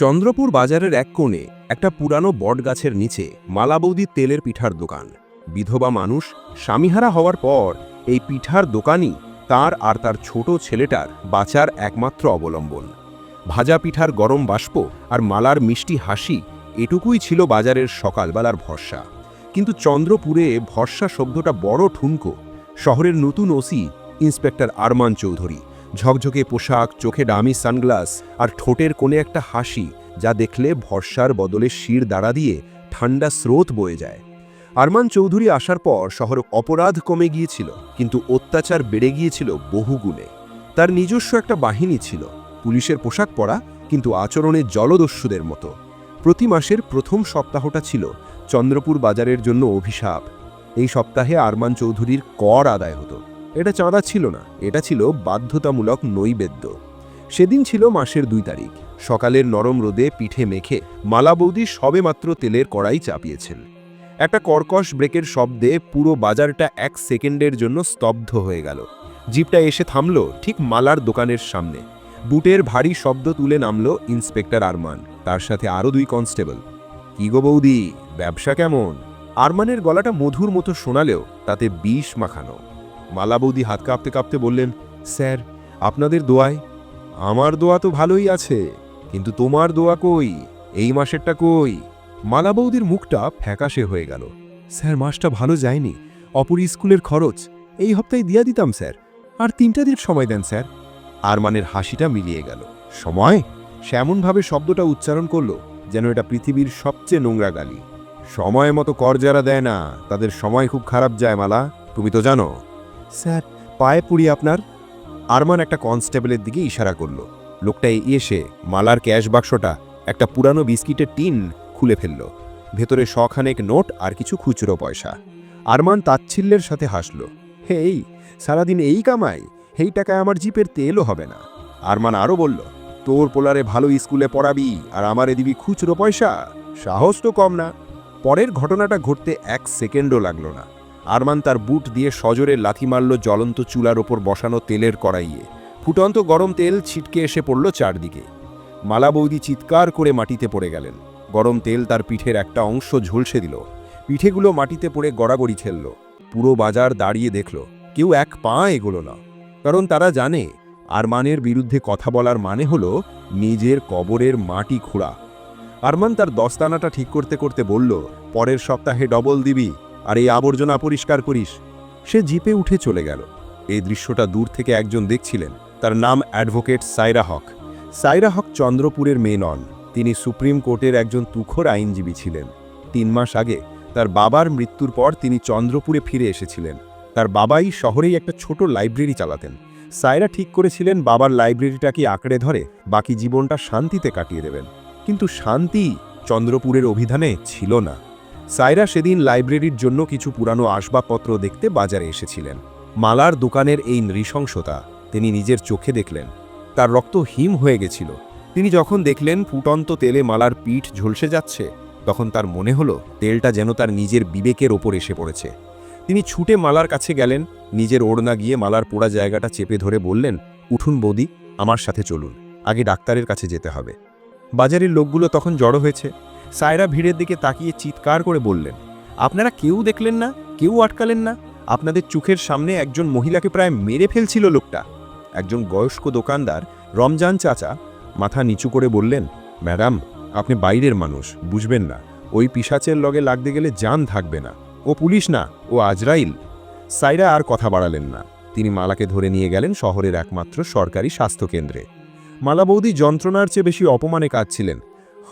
চন্দ্রপুর বাজারের এক কোণে একটা পুরানো বটগাছের নিচে মালাবৌদি তেলের পিঠার দোকান। বিধবা মানুষ স্বামীহারা হওয়ার পর এই পিঠার দোকানই তার আর তার ছোট ছেলেটার বাঁচার একমাত্র অবলম্বন। ভাজা পিঠার গরম বাষ্প আর মালার মিষ্টি হাসি এটুকুই ছিল বাজারের সকালবেলার ভরসা। কিন্তু চন্দ্রপুরে ভরসা শব্দটা বড় ঠুনকো। শহরের নতুন ওসি ইন্সপেক্টর আরমান চৌধুরী ঝকঝকে পোশাক, চোখে ডামি সানগ্লাস আর ঠোঁটের কোণে একটা হাসি যা দেখলে ভরসার বদলে শির দাঁড়া দিয়ে ঠান্ডা স্রোত বয়ে যায়। আরমান চৌধুরী আসার পর শহর অপরাধ কমে গিয়েছিল, কিন্তু অত্যাচার বেড়ে গিয়েছিল বহুগুণে তার নিজস্ব একটা বাহিনী ছিল, পুলিশের পোশাক পরা, কিন্তু আচরণে জলদস্যুদের মতো। প্রতি মাসের প্রথম সপ্তাহটা ছিল চন্দ্রপুর বাজারের জন্য অভিশাপ। এই সপ্তাহে আরমান চৌধুরীর কর আদায় হতো। এটা চাঁদা ছিল না, এটা ছিল বাধ্যতামূলক নৈবেদ্য। সেদিন ছিল মাসের দুই তারিখ। সকালের নরম রোদে পিঠে মেখে মালা বৌদি সবেমাত্র তেলের কড়াই চাপিয়েছেন। একটা কর্কশ ব্রেকের শব্দে পুরো বাজারটা এক সেকেন্ডের জন্য স্তব্ধ হয়ে গেল। জিপটা এসে থামল ঠিক মালার দোকানের সামনে। বুটের ভারী শব্দ তুলে নামল ইন্সপেক্টর আরমান, তার সাথে আরও দুই কনস্টেবল। কি গো বৌদি, ব্যবসা কেমন? আরমানের গলাটা মধুর মতো শোনালেও তাতে বিষ মাখানো। মালা বৌদি হাত কাঁপতে কাঁপতে বললেন, স্যার, আপনাদের দোয়ায়? আমার দোয়া তো ভালোই আছে, কিন্তু তোমার দোয়া কই? এই মাসেরটা কই? মালা বৌদির মুখটা ফ্যাকাশে হয়ে গেল। স্যার, মাসটা ভালো যায়নি, অপর স্কুলের খরচ। এই হপ্তায় দিয়া দিতাম, স্যার। আর তিনটা দিন সময় দেন, স্যার। আরমানের হাসিটা মিলিয়ে গেল। সময়? সে এমনভাবে শব্দটা উচ্চারণ করল, যেন এটা পৃথিবীর সবচেয়ে নোংরা গালি। সময় মতো কর যারা দেয় না, তাদের সময় খুব খারাপ যায়, মালা। তুমি তো জানো স্যার, পায়ে পুড়ি আপনার আরমান একটা কনস্টেবলের দিকে ইশারা করল। লোকটা এসে মালার ক্যাশ বাক্সটা একটা পুরানো বিস্কিটের টিন খুলে ফেলল। ভেতরে শখানেক নোট আর কিছু খুচরো পয়সা। আরমান তাচ্ছিল্যের সাথে হাসল। হে এই সারাদিন এই কামাই? এই টাকায় আমার জিপের তেলও হবে না। আরমান আরও বলল, তোর পোলারে ভালো স্কুলে পড়াবি আর আমারে দিবি খুচরো পয়সা? সাহস তো কম না। পরের ঘটনাটা ঘটতে এক সেকেন্ডও লাগল না। আরমান তার বুট দিয়ে সজোরে লাথি মারল জ্বলন্ত চুলার ওপর বসানো তেলের কড়াইয়ে। ফুটন্ত গরম তেল ছিটকে এসে পড়ল চারদিকে। মালা বৌদি চিৎকার করে মাটিতে পড়ে গেলেন। গরম তেল তার পিঠের একটা অংশ ঝলসে দিল। পিঠেগুলো মাটিতে পড়ে গড়াগড়ি ছেলল পুরো বাজার দাঁড়িয়ে দেখল, কেউ এক পা এগোলো না। কারণ তারা জানে, আরমানের বিরুদ্ধে কথা বলার মানে হলো নিজের কবরের মাটি খোঁড়া। আরমান তার দস্তানাটা ঠিক করতে করতে বলল, পরের সপ্তাহে ডবল দিবি। আর এই আবর্জনা পরিষ্কার করিস। সে জিপে উঠে চলে গেল। এই দৃশ্যটা দূর থেকে একজন দেখছিলেন। তার নাম অ্যাডভোকেট সাইরা হক। সাইরা হক চন্দ্রপুরের মেয়ে নন। তিনি সুপ্রিম কোর্টের একজন তুখোর আইনজীবী ছিলেন। তিন মাস আগে তার বাবার মৃত্যুর পর তিনি চন্দ্রপুরে ফিরে এসেছিলেন। তার বাবাই শহরেই একটা ছোট লাইব্রেরি চালাতেন। সাইরা ঠিক করেছিলেন বাবার লাইব্রেরিটাকে আঁকড়ে ধরে বাকি জীবনটা শান্তিতে কাটিয়ে দেবেন। কিন্তু শান্তি চন্দ্রপুরের অভিধানে ছিল না। সাইরা সেদিন লাইব্রেরির জন্য কিছু পুরানো আসবাবপত্র দেখতে বাজারে এসেছিলেন। মালার দোকানের এই নৃশংসতা তিনি নিজের চোখে দেখলেন। তার রক্ত হিম হয়ে গেছিল। তিনি যখন দেখলেন ফুটন্ত তেলে মালার পিঠ ঝলসে যাচ্ছে, তখন তার মনে হলো তেলটা যেন তার নিজের বিবেকের ওপর এসে পড়েছে। তিনি ছুটে মালার কাছে গেলেন, নিজের ওড়না গিয়ে মালার পোড়া জায়গাটা চেপে ধরে বললেন, উঠুন বৌদি, আমার সাথে চলুন, আগে ডাক্তারের কাছে যেতে হবে। বাজারের লোকগুলো তখন জড়ো হয়েছে। সায়রা ভিড়ের দিকে তাকিয়ে চিৎকার করে বললেন, আপনারা কেউ দেখলেন না? কেউ আটকালেন না? আপনাদের চোখের সামনে একজন মহিলাকে প্রায় মেরে ফেলছিল লোকটা। একজন বয়স্ক দোকানদার, রমজান চাচা, মাথা নিচু করে বললেন, ম্যাডাম, আপনি বাইরের মানুষ, বুঝবেন না। ওই পিসাচের লগে লাগতে গেলে জান থাকবে না। ও পুলিশ না, ও আজরাইল। সাইরা আর কথা বাড়ালেন না। তিনি মালাকে ধরে নিয়ে গেলেন শহরের একমাত্র সরকারি স্বাস্থ্যকেন্দ্রে। মালা বৌদি যন্ত্রণার চেয়ে বেশি অপমানে কাঁদছিলেন।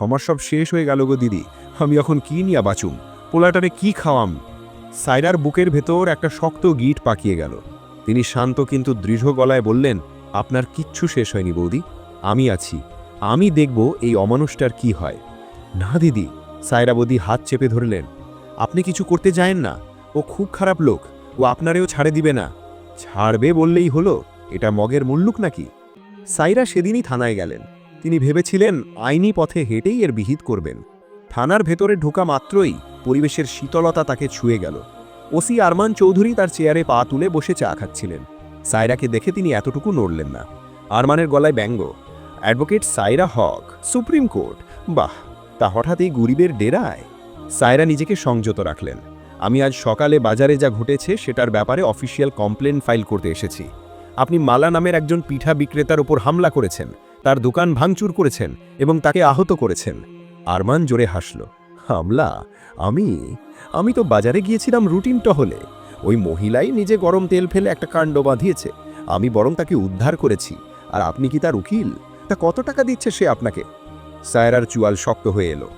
আমার সব শেষ হয়ে গেল গো দিদি। আমি এখন কি নিয়া বাঁচুম? পোলাটারে কি খাওয়াম? সাইরার বুকের ভেতর একটা শক্ত গিট পাকিয়ে গেল। তিনি শান্ত কিন্তু দৃঢ় গলায় বললেন, আপনার কিচ্ছু শেষ হয়নি বৌদি, আমি আছি। আমি দেখব এই অমানুষটার কি হয়। না দিদি সায়রা বৌদি হাত চেপে ধরলেন, আপনি কিছু করতে যায়েন না। ও খুব খারাপ লোক, ও আপনারেও ছাড়ে দিবে না। ছাড়বে বললেই হলো, এটা মগের মুল্লুক নাকি? সাইরা সেদিনই থানায় গেলেন। তিনি ভেবেছিলেন আইনি পথে হেঁটেই এর বিহিত করবেন। থানার ভেতরে ঢোকা মাত্রই পরিবেশের শীতলতা তাকে ছুঁয়ে গেল। ওসি আরমান চৌধুরী তার চেয়ারে পা তুলে বসে চা খাচ্ছিলেন। সায়রাকে দেখে তিনি এতটুকু নড়লেন না। আরমানের গলায় ব্যঙ্গ, অ্যাডভোকেট সাইরা হক, সুপ্রিম কোর্ট, বাহ, তা হঠাৎ এই গরিবের ডেরায়? সাইরা নিজেকে সংযত রাখলেন। আমি আজ সকালে বাজারে যা ঘটেছে সেটার ব্যাপারে অফিসিয়াল কমপ্লেন ফাইল করতে এসেছি। আপনি মালা নামের একজন পিঠা বিক্রেতার উপর হামলা করেছেন। তার দোকান ভাঙচুর করেছেন এবং তাকে আহত করেছেন। আরমান জোরে হাসল, হামলা? আমি? আমি তো বাজারে গিয়েছিলাম রুটিন টহলে। ওই মহিলাই নিজে গরম তেল ফেলে একটা কাণ্ড বাঁধিয়েছে। আমি বরং তাকে উদ্ধার করেছি। আর আপনি কি তার উকিল? তা কত টাকা দিচ্ছে সে আপনাকে? সায়রার চুয়াল শক্ত হয়ে এলো,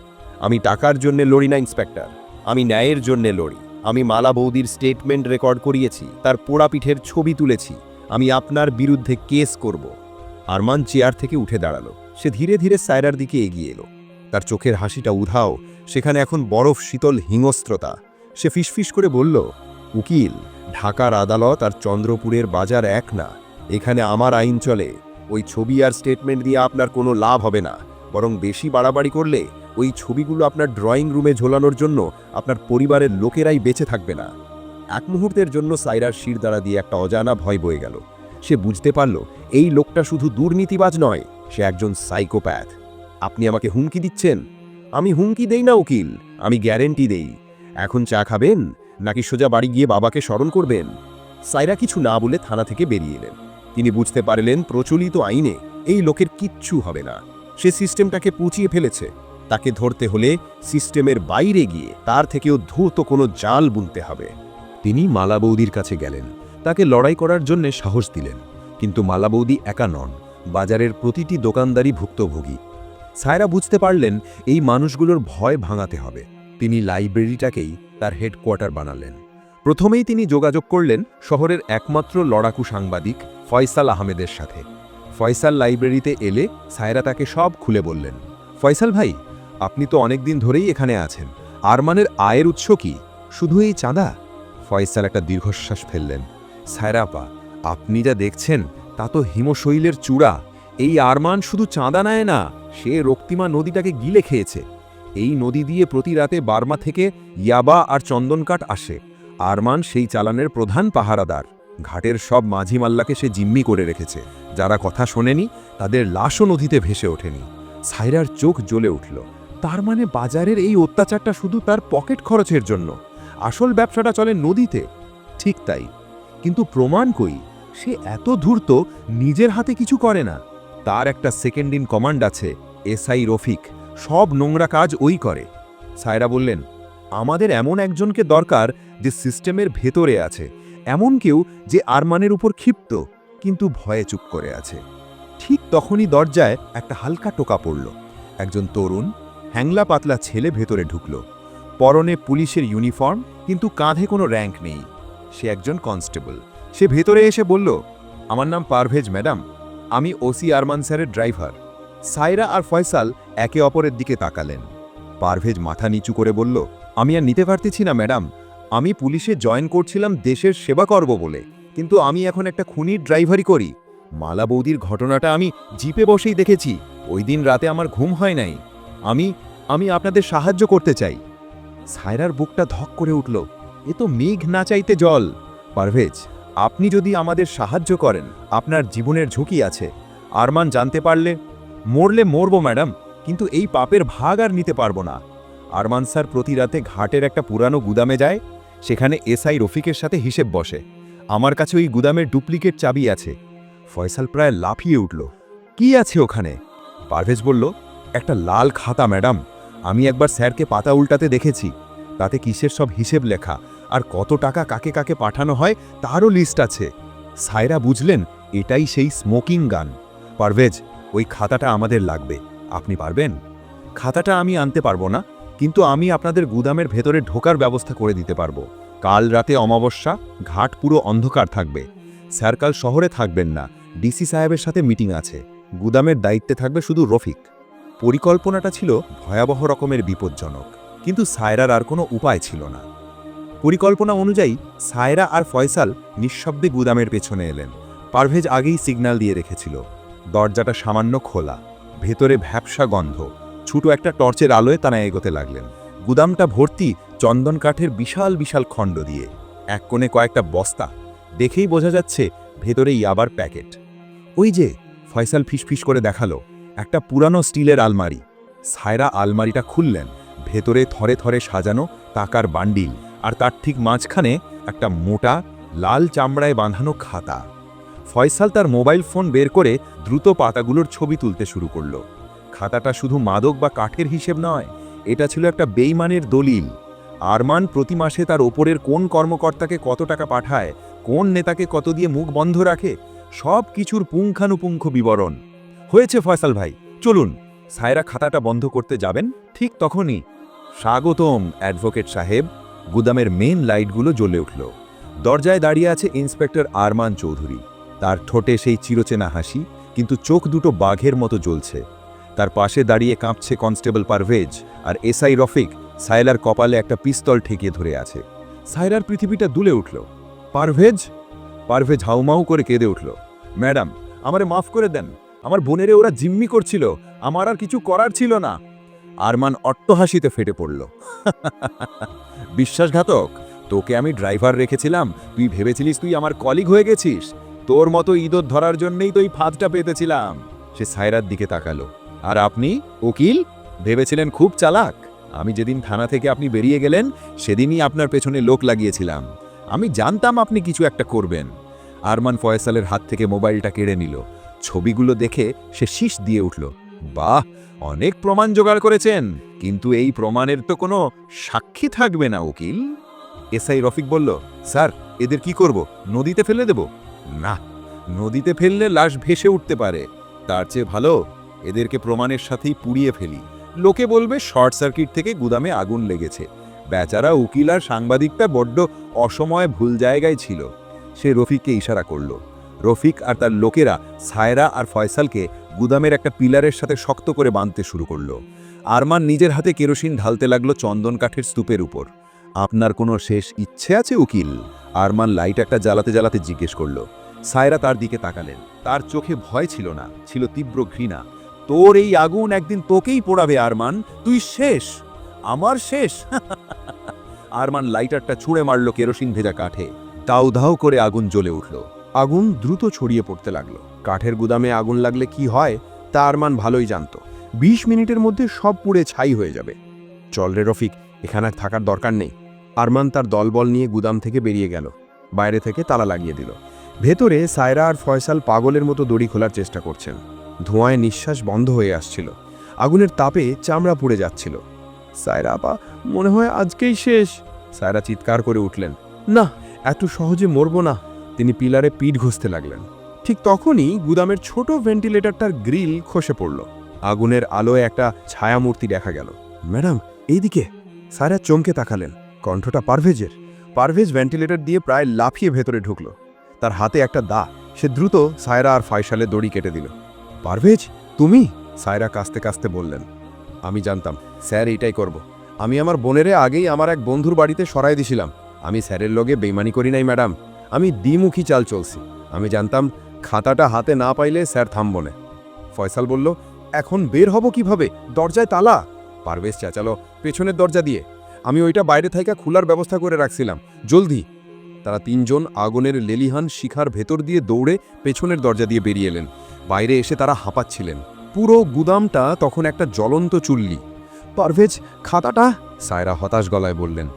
আমি টাকার জন্য লড়ি না, ইন্সপেক্টর। আমি ন্যায়ের জন্য লড়ি। আমি মালা বৌদির স্টেটমেন্ট রেকর্ড করিয়েছি, তার পোড়া পিঠের ছবি তুলেছি। আমি আপনার বিরুদ্ধে কেস করব। আরমান চেয়ার থেকে উঠে দাঁড়াল। সে ধীরে ধীরে সায়রার দিকে এগিয়ে এলো। তার চোখের হাসিটা উধাও, সেখানে এখন বরফ, শীতল হিংস্ত্রতা সে ফিসফিস করে বলল, উকিল, ঢাকার আদালত আর চন্দ্রপুরের বাজার এক না। এখানে আমার আইন চলে। ওই ছবি আর স্টেটমেন্ট দিয়ে আপনার কোনো লাভ হবে না। বরং বেশি বাড়াবাড়ি করলে ওই ছবিগুলো আপনার ড্রয়িং রুমে ঝোলানোর জন্য আপনার পরিবারের লোকেরাই বেঁচে থাকবে না। এক মুহূর্তের জন্য সাইরার শিরদাঁড়া দিয়ে একটা অজানা ভয় বয়ে গেল। সে বুঝতে পারল, এই লোকটা শুধু দুর্নীতিবাজ নয়, সে একজন সাইকোপ্যাথ। আপনি আমাকে হুমকি দিচ্ছেন? আমি হুমকি দেই না, উকিল। আমি গ্যারেন্টি দেই। এখন চা খাবেন, নাকি সোজা বাড়ি গিয়ে বাবাকে স্মরণ করবেন? সাইরা কিছু না বলে থানা থেকে বেরিয়ে এলেন। তিনি বুঝতে পারলেন, প্রচলিত আইনে এই লোকের কিচ্ছু হবে না। সে সিস্টেমটাকে পুচিয়ে ফেলেছে। তাকে ধরতে হলে সিস্টেমের বাইরে গিয়ে তার থেকেও ধূত কোনো জাল বুনতে হবে। তিনি মালা বৌদির কাছে গেলেন। তাকে লড়াই করার জন্যে সাহস দিলেন, কিন্তু মালা বৌদি একা নন, বাজারের প্রতিটি দোকানদারই ভুক্তভোগী। সায়রা বুঝতে পারলেন, এই মানুষগুলোর ভয় ভাঙাতে হবে। তিনি লাইব্রেরিটাকেই তার হেডকোয়ার্টার বানালেন। প্রথমেই তিনি যোগাযোগ করলেন শহরের একমাত্র লড়াকু সাংবাদিক ফয়সাল আহমেদের সাথে। ফয়সাল লাইব্রেরিতে এলে সায়রা তাকে সব খুলে বললেন, ফয়সাল ভাই, আপনি তো অনেক দিন ধরেই এখানে আছেন। আরমানের আয়ের উৎস কি? শুধু এই চাঁদা? ফয়সাল একটা দীর্ঘশ্বাস ফেললেন। সায়রাপা, আপনি যা দেখছেন তা তো হিমশৈলের চূড়া। এই আরমান শুধু চাঁদা নেয় না, সে রক্তিমা নদীটাকে গিলে খেয়েছে। এই নদী দিয়ে প্রতি রাতে বার্মা থেকে ইয়াবা আর চন্দনকাঠ আসে। আরমান সেই চালানের প্রধান পাহারাদার। ঘাটের সব মাঝি মাল্লাকে সে জিম্মি করে রেখেছে। যারা কথা শোনেনি, তাদের লাশও নদীতে ভেসে ওঠেনি। সাইরার চোখ জ্বলে উঠল। তার মানে বাজারের এই অত্যাচারটা শুধু তার পকেট খরচের জন্য? আসল ব্যবসাটা চলে নদীতে? ঠিক তাই। কিন্তু প্রমাণ কই? সে এত ধূর্ত, নিজের হাতে কিছু করে না। তার একটা সেকেন্ড ইন কমান্ড আছে এসআই রফিক। সব নোংরা কাজ ওই করে। সায়রা বললেন, আমাদের এমন একজনকে দরকার যে সিস্টেমের ভেতরে আছে। এমন কেউ যে আরমানের উপর ক্ষিপ্ত, কিন্তু ভয়ে চুপ করে আছে। ঠিক তখনই দরজায় একটা হালকা টোকা পড়ল। একজন তরুণ, হ্যাংলা পাতলা ছেলে ভেতরে ঢুকল। পরনে পুলিশের ইউনিফর্ম কিন্তু কাঁধে কোনো র্যাঙ্ক নেই। সে একজন কনস্টেবল। সে ভেতরে এসে বলল, আমার নাম পারভেজ, ম্যাডাম। আমি ওসি আরমান স্যারের ড্রাইভার। সাইরা আর ফয়সাল একে অপরের দিকে তাকালেন। পারভেজ মাথা নিচু করে বলল, আমি আর নিতে পারতেছি না, ম্যাডাম। আমি পুলিশে জয়েন করছিলাম দেশের সেবা করব বলে। কিন্তু আমি এখন একটা খুনির ড্রাইভারি করি। মালা বৌদির ঘটনাটা আমি জিপে বসেই দেখেছি। ওই দিন রাতে আমার ঘুম হয় নাই। আমি আমি আপনাদের সাহায্য করতে চাই। সায়রার বুকটা ধক করে উঠল। এ তো মেঘ না চাইতে জল। পারভেজ, আপনি যদি আমাদের সাহায্য করেন, আপনার জীবনের ঝুঁকি আছে। আরমান জানতে পারলে, মরলে মরব, ম্যাডাম, কিন্তু এই পাপের ভাগ আর নিতে পারব না। আরমান স্যার প্রতি রাতে ঘাটের একটা পুরানো গুদামে যায়, সেখানে এসআই রফিকের সাথে হিসেব বসে। আমার কাছে ওই গুদামের ডুপ্লিকেট চাবি আছে। ফয়সাল প্রায় লাফিয়ে উঠল, কি আছে ওখানে? পারভেজ বলল, একটা লাল খাতা, ম্যাডাম, আমি একবার স্যারকে পাতা উল্টাতে দেখেছি। তাতে কিসের সব হিসেব লেখা? আর কত টাকা কাকে কাকে পাঠানো হয় তারও লিস্ট আছে। সায়রা বুঝলেন, এটাই সেই স্মোকিং গান পারভেজ, ওই খাতাটা আমাদের লাগবে। আপনি পারবেন? খাতাটা আমি আনতে পারব না, কিন্তু আমি আপনাদের গুদামের ভেতরে ঢোকার ব্যবস্থা করে দিতে পারব। কাল রাতে অমাবস্যা, ঘাট পুরো অন্ধকার থাকবে। স্যার কাল শহরে থাকবেন না, ডিসি সাহেবের সাথে মিটিং আছে। গুদামের দায়িত্বে থাকবে শুধু রফিক। পরিকল্পনাটা ছিল ভয়াবহ রকমের বিপজ্জনক, কিন্তু সায়রার আর কোনো উপায় ছিল না। পরিকল্পনা অনুযায়ী সায়রা আর ফয়সাল নিঃশব্দে গুদামের পেছনে এলেন। পারভেজ আগেই সিগন্যাল দিয়ে রেখেছিল। দরজাটা সামান্য খোলা, ভেতরে ভ্যাপসা গন্ধ। ছোট একটা টর্চের আলোয় তারা এগোতে লাগলেন। গুদামটা ভর্তি চন্দন কাঠের বিশাল বিশাল খণ্ড দিয়ে। এক কোণে কয়েকটা বস্তা। দেখেই বোঝা যাচ্ছে ভেতরে ইয়াবার প্যাকেট। ওই যে, ফয়সাল ফিসফিস করে দেখাল, একটা পুরানো স্টিলের আলমারি। সায়রা আলমারিটা খুললেন, ভেতরে থরে থরে সাজানো টাকার বান্ডিল। আর তার ঠিক মাঝখানে একটা মোটা, লাল চামড়ায় বাঁধানো খাতা। ফয়সাল তার মোবাইল ফোন বের করে দ্রুত পাতাগুলোর ছবি তুলতে শুরু করল। খাতাটা শুধু মাদক বা কাঠের হিসেব নয়, এটা ছিল একটা বেইমানের দলিল। আরমান প্রতি মাসে তার ওপরের কোন কর্মকর্তাকে কত টাকা পাঠায়, কোন নেতাকে কত দিয়ে মুখ বন্ধ রাখে, সব কিছুর পুঙ্খানুপুঙ্খ বিবরণ। হয়েছে ফয়সাল ভাই, চলুন, সায়রা খাতাটা বন্ধ করতে যাবেন ঠিক তখনই। স্বাগতম, অ্যাডভোকেট সাহেব। গুদামের মেন লাইটগুলো জ্বলে উঠল। দরজায় দাঁড়িয়ে আছে ইন্সপেক্টর আরমান চৌধুরী। তার ঠোঁটে সেই চিরচেনা হাসি, কিন্তু চোখ দুটো বাঘের মতো জ্বলছে। তার পাশে দাঁড়িয়ে কাঁপছে কনস্টেবল পারভেজ আর এসআই রফিক সায়লার কপালে একটা পিস্তল ঠেকিয়ে ধরে আছে। সায়লার পৃথিবীটা দুলে উঠল। পারভেজ? পারভেজ হাউমাউ করে কেঁদে উঠল। ম্যাডাম, আমারে মাফ করে দেন। আমার বোনেরে ওরা জিম্মি করছিল। আমার আর কিছু করার ছিল না। আরমান অট্টহাসিতে ফেটে পড়ল। বিশ্বাসঘাতক, তোকে আমি ড্রাইভার রেখেছিলাম। তুই ভেবেছিলিস তুই আমার কলিগ হয়ে গেছিস? তোর মতো ইঁদর ধরার জন্যই তো এই ফাঁদটা পেতেছিলাম। সে সায়রার দিকে তাকালো। আর আপনি, উকিল, ভেবেছিলেন খুব চালাক? আমি যেদিন থানা থেকে আপনি বেরিয়ে গেলেন, সেদিনই আপনার পেছনে লোক লাগিয়েছিলাম। আমি জানতাম আপনি কিছু একটা করবেন। আরমান ফয়সালের হাত থেকে মোবাইলটা কেড়ে নিল। ছবিগুলো দেখে সে শীষ দিয়ে উঠল। বাহ! অনেক প্রমাণ জোগাড় করেছেন, কিন্তু এই প্রমাণের তো কোনো সাক্ষী থাকবে না, উকিল। এসআই রফিক বলল, স্যার, এদের কি করব? নদীতে ফেলে দেব? না, নদীতে ফেললে লাশ ভেসে উঠতে পারে। তার চেয়ে ভালো, এদেরকে প্রমাণের সাথেই পুড়িয়ে ফেলি। লোকে বলবে শর্ট সার্কিট থেকে গুদামে আগুন লেগেছে। বেচারা উকিল আর সাংবাদিকটা বড্ড অসময়ে ভুল জায়গায় ছিল। সে রফিককে ইশারা করল। রফিক আর তার লোকেরা সায়রা আর ফয়সালকে গুদামের একটা পিলারের সাথে শক্ত করে বাঁধতে শুরু করল। আরমান নিজের হাতে কেরোসিন ঢালতে লাগল চন্দন কাঠের স্তূপের উপর। আপনার কোনো শেষ ইচ্ছে আছে, উকিল? আরমান লাইট একটা জ্বালাতে জ্বালাতে জিজ্ঞেস করল। সায়রা তার দিকে তাকালেন। তার চোখে ভয় ছিল না, ছিল তীব্র ঘৃণা। তোর এই আগুন একদিন তোকেই পোড়াবে, আরমান। তুই শেষ, আমার শেষ। আরমান লাইটারটা ছুঁড়ে মারল কেরোসিন ভেজা কাঠে। দাউ করে আগুন জ্বলে উঠল। আগুন দ্রুত ছড়িয়ে পড়তে লাগল। কাঠের গুদামে আগুন লাগলে কি হয়, তা আরমান ভালোই জানত। বিশ মিনিটের মধ্যে সব পুড়ে ছাই হয়ে যাবে। চল রে রফিক, এখানে থাকার দরকার নেই। আরমান তার দলবল নিয়ে গুদাম থেকে বেরিয়ে গেল। বাইরে থেকে তালা লাগিয়ে দিল। ভেতরে সায়রা আর ফয়সাল পাগলের মতো দড়ি খোলার চেষ্টা করছেন। ধোঁয়ায় নিঃশ্বাস বন্ধ হয়ে আসছিল। আগুনের তাপে চামড়া পুড়ে যাচ্ছিল। সায়রা আপা, মনে হয় আজকেই শেষ। সায়রা চিৎকার করে উঠলেন। না, এত সহজে মরব না। তিনি পিলারে পিঠ ঘষতে লাগলেন। ঠিক তখনই গুদামের ছোট ভেন্টিলেটরটার গ্রিল খসে পড়ল। আগুনের আলোয় একটা ছায়ামূর্তি দেখা গেল। ম্যাডাম, এইদিকে। সায়রা চমকে তাকালেন। কণ্ঠটা পারভেজের। পারভেজ ভেন্টিলেটর দিয়ে প্রায় লাফিয়ে ভেতরে ঢুকল। তার হাতে একটা দা। সে দ্রুত সায়রা আর ফাইসালে দড়ি কেটে দিল। পারভেজ, তুমি? সায়রা কাস্তে কাস্তে বললেন। আমি জানতাম। স্যার, এইটাই করব। আমি আমার বোনেরে আগেই আমার এক বন্ধুর বাড়িতে সরাই দিছিলাম। আমি স্যারের লগে বেইমানি করি নাই, ম্যাডাম। আমি দ্বিমুখী চাল চলছি। আমি জানতাম খাতাটা হাতে না পাইলে স্যার থামব না। ফয়সাল বলল, এখন বের হব কীভাবে? দরজায় তালা? পারভেজ চেঁচালো, পেছনের দরজা দিয়ে। আমি ওইটা বাইরে থাইকা খোলার ব্যবস্থা করে রাখছিলাম। জলদি! তারা তিনজন আগুনের লেলিহান শিখার ভেতর দিয়ে দৌড়ে পেছনের দরজা দিয়ে বেরিয়ে এলেন। বাইরে এসে তারা হাঁপাচ্ছিলেন। পুরো গুদামটা তখন একটা জ্বলন্ত চুল্লি। পারভেজ, খাতাটা? সায়রা হতাশ গলায় বললেন।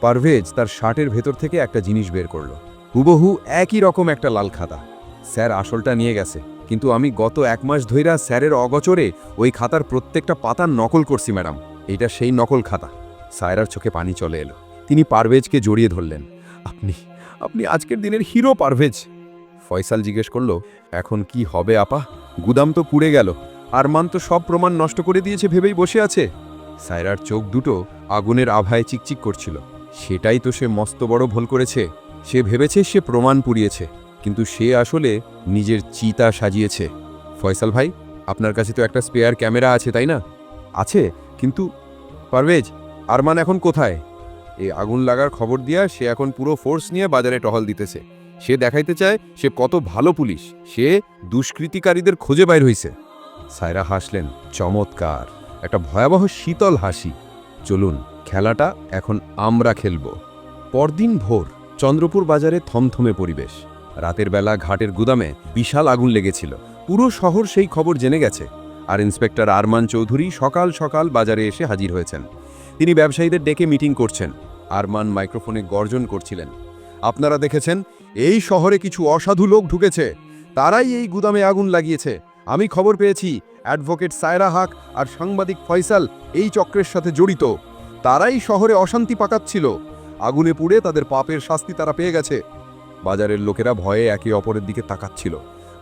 পারভেজ তার শার্টের ভেতর থেকে একটা জিনিস বের করল। হুবহু একই রকম একটা লাল খাতা। স্যার আসলটা নিয়ে গেছে। কিন্তু আমি গত এক মাস ধইরা স্যারের অগচরে ওই খাতার প্রত্যেকটা পাতার নকল করছি, ম্যাডাম। এটা সেই নকল খাতা। সায়রার চোখে পানি চলে এলো। তিনি পারভেজকে জড়িয়ে ধরলেন। আপনি আপনি আজকের দিনের হিরো পারভেজ। ফয়সাল জিজ্ঞেস করল, এখন কি হবে আপা? গুদাম তো পুড়ে গেল। আরমান তো সব প্রমাণ নষ্ট করে দিয়েছে, ভেবেই বসে আছে। সায়রার চোখ দুটো আগুনের আভায় চিকচিক করছিল। সেটাই তো সে মস্ত বড় ভুল করেছে। সে ভেবেছে সে প্রমাণ পুড়িয়েছে। কিন্তু সে আসলে নিজের চিতা সাজিয়েছে। ফয়সাল ভাই, আপনার কাছে তো একটা স্পেয়ার ক্যামেরা আছে, তাই না? আছে, কিন্তু পারভেজ, আরমান এখন কোথায়? এই আগুন লাগার খবর দিয়া সে এখন পুরো ফোর্স নিয়ে বাজারে টহল দিতেছে। সে দেখাইতে চায় সে কত ভালো পুলিশ। সে দুষ্কৃতিকারীদের খোঁজে বাইর হইছে। সায়রা হাসলেন, চমৎকার, একটা ভয়াবহ শীতল হাসি। চলুন, খেলাটা এখন আমরা খেলব। পরদিন ভোর চন্দ্রপুর বাজারে থমথমে পরিবেশ। রাতের বেলা ঘাটের গুদামে বিশাল আগুন লেগেছিল। পুরো শহর সেই খবর জেনে গেছে। আর ইন্সপেক্টর আরমান চৌধুরী সকাল সকাল বাজারে এসে হাজির হয়েছেন। তিনি ব্যবসায়ীদের ডেকে মিটিং করছেন। আরমান মাইক্রোফোনে গর্জন করছিলেন। আপনারা দেখেছেন, এই শহরে কিছু অসাধু লোক ঢুকেছে। তারাই এই গুদামে আগুন লাগিয়েছে। আমি খবর পেয়েছি, অ্যাডভোকেট সায়রা হাক আর সাংবাদিক ফয়সাল এই চক্রের সাথে জড়িত। তারাই শহরে অশান্তি পাকাচ্ছিল। আগুনে পুড়ে তাদের পাপের শাস্তি তারা পেয়ে গেছে। বাজারের লোকেরা ভয়ে একে অপরের দিকে তাকাচ্ছিল।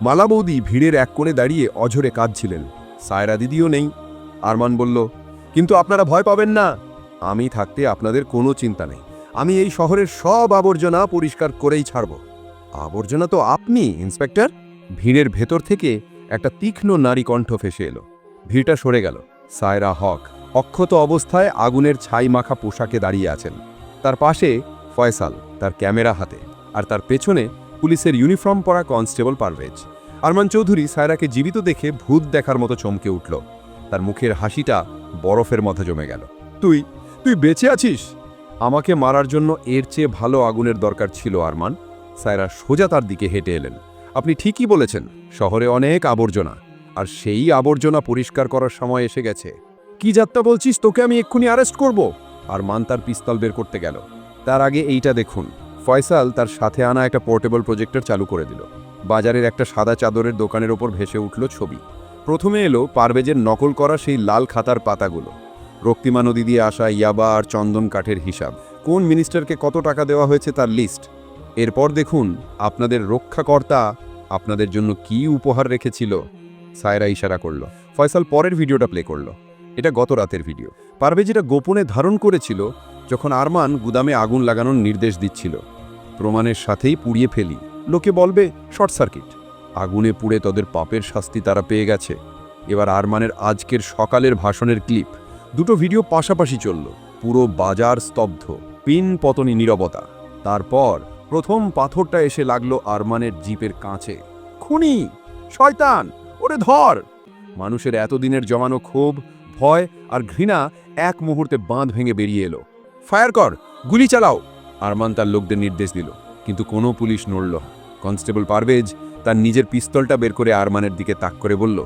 মালা বৌদি ভিড়ের এক কোণে দাঁড়িয়ে অঝরে কাঁদছিলেন। সায়রা দিদিও নেই। আরমান বলল, কিন্তু আপনারা ভয় পাবেন না। আমি থাকতে আপনাদের কোনো চিন্তা নেই। আমি এই শহরের সব আবর্জনা পরিষ্কার করেই ছাড়ব। আবর্জনা তো আপনি, ইন্সপেক্টর? ভিড়ের ভেতর থেকে একটা তীক্ষ্ণ নারী কণ্ঠ ফেসে এলো। ভিড়টা সরে গেল। সায়রা হক, অক্ষত অবস্থায় আগুনের ছাই মাখা পোশাকে দাঁড়িয়ে আছেন। তার পাশে ফয়সাল, তার ক্যামেরা হাতে। আর তার পেছনে পুলিশের ইউনিফর্ম পরা কনস্টেবল পারভেজ। আরমান চৌধুরী সায়রাকে জীবিত দেখে ভূত দেখার মতো চমকে উঠল। তার মুখের হাসিটা বরফের মতো জমে গেল। তুই তুই বেঁচে আছিস? আমাকে মারার জন্য এর চেয়ে ভালো আগুনের দরকার ছিল, আরমান। সায়রা সোজা তার দিকে হেঁটে এলেন। আপনি ঠিকই বলেছেন, শহরে অনেক আবর্জনা, আর সেই আবর্জনা পরিষ্কার করার সময় এসে গেছে। কি যাত্রা বলছিস? তোকে আমি এক্ষুনি অ্যারেস্ট করব? আর মান তার পিস্তল বের করতে গেল। তার আগে এইটা দেখুন। ফয়সাল তার সাথে আনা একটা পোর্টেবল প্রজেক্টর চালু করে দিল। বাজারের একটা সাদা চাদরের দোকানের ওপর ভেসে উঠল ছবি। প্রথমে এলো পারভেজের নকল করা সেই লাল খাতার পাতাগুলো। রক্তিমা নদী দিয়ে আসা ইয়াবা আর চন্দন কাঠের হিসাব। কোন মিনিস্টারকে কত টাকা দেওয়া হয়েছে তার লিস্ট? এরপর দেখুন, আপনাদের রক্ষাকর্তা আপনাদের জন্য কি উপহার রেখেছিল, সায়রা ইশারা করল। ফয়সাল পরের ভিডিওটা প্লে করল। এটা গত রাতের ভিডিও। পারভেজ এটা গোপনে ধারণ করেছিল যখন আরমান গুদামে আগুন লাগানোর নির্দেশ দিচ্ছিল। প্রমাণের সাথেই পুড়িয়ে ফেলি। লোকে বলবে, শর্ট সার্কিট। আগুনে পুড়ে তাদের পাপের শাস্তি তারা পেয়ে গেছে। এবার আরমানের আজকের সকালের ভাষণের ক্লিপ। দুটো ভিডিও পাশাপাশি চলল। পুরো বাজার স্তব্ধ, পিন পতনী নীরবতা। তারপর প্রথম পাথরটা এসে লাগল আরমানের জিপের কাঁচে। খুনি! শয়তান! ওরে ধর! মানুষের এতদিনের জমানো ক্ষোভ, ভয় আর ঘৃণা এক মুহূর্তে বাঁধ ভেঙে বেরিয়ে এলো। ফায়ার কর! গুলি চালাও! আরমান তার লোকদের নির্দেশ দিল, কিন্তু কোনো পুলিশ নড়ল কনস্টেবল পারভেজ তার নিজের পিস্তলটা বের করে আরমানের দিকে তাক করে বলল,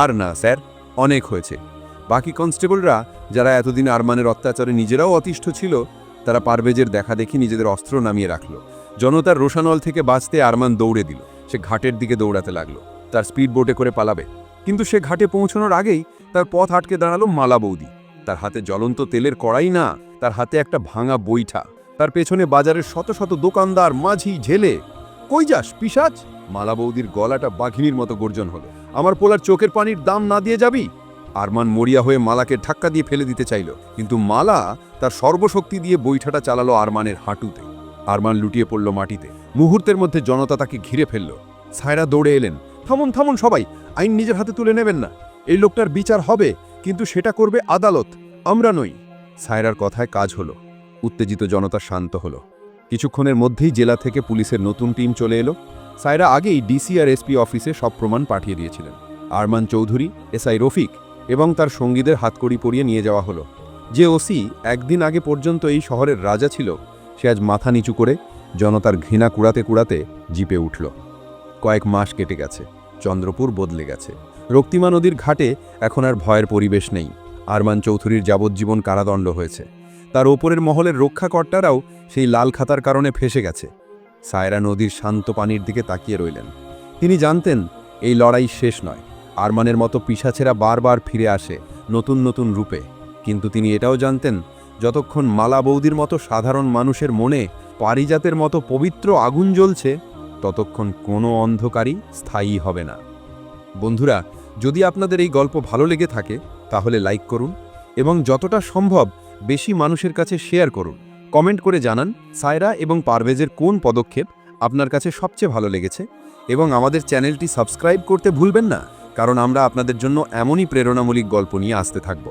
আর না, স্যার, অনেক হয়েছে। বাকি কনস্টেবলরা, যারা এতদিন আরমানের অত্যাচারে নিজেরাও অতিষ্ঠ ছিল, তারা পারভেজের দেখা দেখি নিজেদের অস্ত্র নামিয়ে রাখল। জনতার রোশানল থেকে বাঁচতে আরমান দৌড়ে দিল। সে ঘাটের দিকে দৌড়াতে লাগল। তার স্পিড বোটে করে পালাবে। কিন্তু সে ঘাটে পৌঁছানোর আগেই তার পথ আটকে দাঁড়াল মালা বৌদি। তার হাতে জ্বলন্ত তেলের কড়াই না, তার হাতে একটা ভাঙা বইঠা তার পেছনে বাজারের শত শত দোকানদার মাঝি ঝেলে। কই যাস, পিসাজ? মালা বৌদির গলাটা বাঘিনীর মতো গর্জন হলো। আমার পোলার চোখের পানির দাম না দিয়ে যাবি? আরমান মরিয়া হয়ে মালাকে ধাক্কা দিয়ে ফেলে দিতে চাইল, কিন্তু মালা তার সর্বশক্তি দিয়ে বৈঠাটা চালালো আরমানের হাঁটুতে। আরমান লুটিয়ে পড়ল মাটিতে। মুহূর্তের মধ্যে জনতা তাকে ঘিরে ফেলল। সায়রা দৌড়ে এলেন। থামুন থামুন সবাই, আইন নিজের হাতে তুলে নেবেন না। এই লোকটার বিচার হবে, কিন্তু সেটা করবে আদালত, আমরা নই। সায়রার কথায় কাজ হলো। উত্তেজিত জনতা শান্ত হলো। কিছুক্ষণের মধ্যেই জেলা থেকে পুলিশের নতুন টিম চলে এলো। সায়রা আগেই ডিসি আর এসপি অফিসে সব প্রমাণ পাঠিয়ে দিয়েছিলেন। আরমান চৌধুরী, এসআই রফিক এবং তার সঙ্গীদের হাতকড়ি পরিয়ে নিয়ে যাওয়া হলো। যে ওসি একদিন আগে পর্যন্ত এই শহরের রাজা ছিল, সে আজ মাথা নিচু করে জনতার ঘৃণা কুড়াতে কুড়াতে জিপে উঠল। কয়েক মাস কেটে গেছে, চন্দ্রপুর বদলে গেছে। রক্তিমা নদীর ঘাটে এখন আর ভয়ের পরিবেশ নেই। আরমান চৌধুরীর যাবজ্জীবন কারাদণ্ড হয়েছে। তার ওপরের মহলের রক্ষাকর্তারাও সেই লাল খাতার কারণে ফেসে গেছে। সায়রা নদীর শান্ত পানির দিকে তাকিয়ে রইলেন। তিনি জানতেন, এই লড়াই শেষ নয়। আরমানের মতো পিসাছেরা বারবার ফিরে আসে নতুন নতুন রূপে। কিন্তু তিনি এটাও জানতেন, যতক্ষণ মালা বৌদির মতো সাধারণ মানুষের মনে পারিজাতের মতো পবিত্র আগুন জ্বলছে, ততক্ষণ কোনো অন্ধকারই স্থায়ী হবে না। বন্ধুরা, যদি আপনাদের এই গল্প ভালো লেগে থাকে, তাহলে লাইক করুন এবং যতটা সম্ভব বেশি মানুষের কাছে শেয়ার করুন। কমেন্ট করে জানান সায়রা এবং পারভেজের কোন পদক্ষেপ আপনার কাছে সবচেয়ে ভালো লেগেছে এবং আমাদের চ্যানেলটি সাবস্ক্রাইব করতে ভুলবেন না, কারণ আমরা আপনাদের জন্য এমনই প্রেরণামূলক গল্প নিয়ে আসতে থাকব।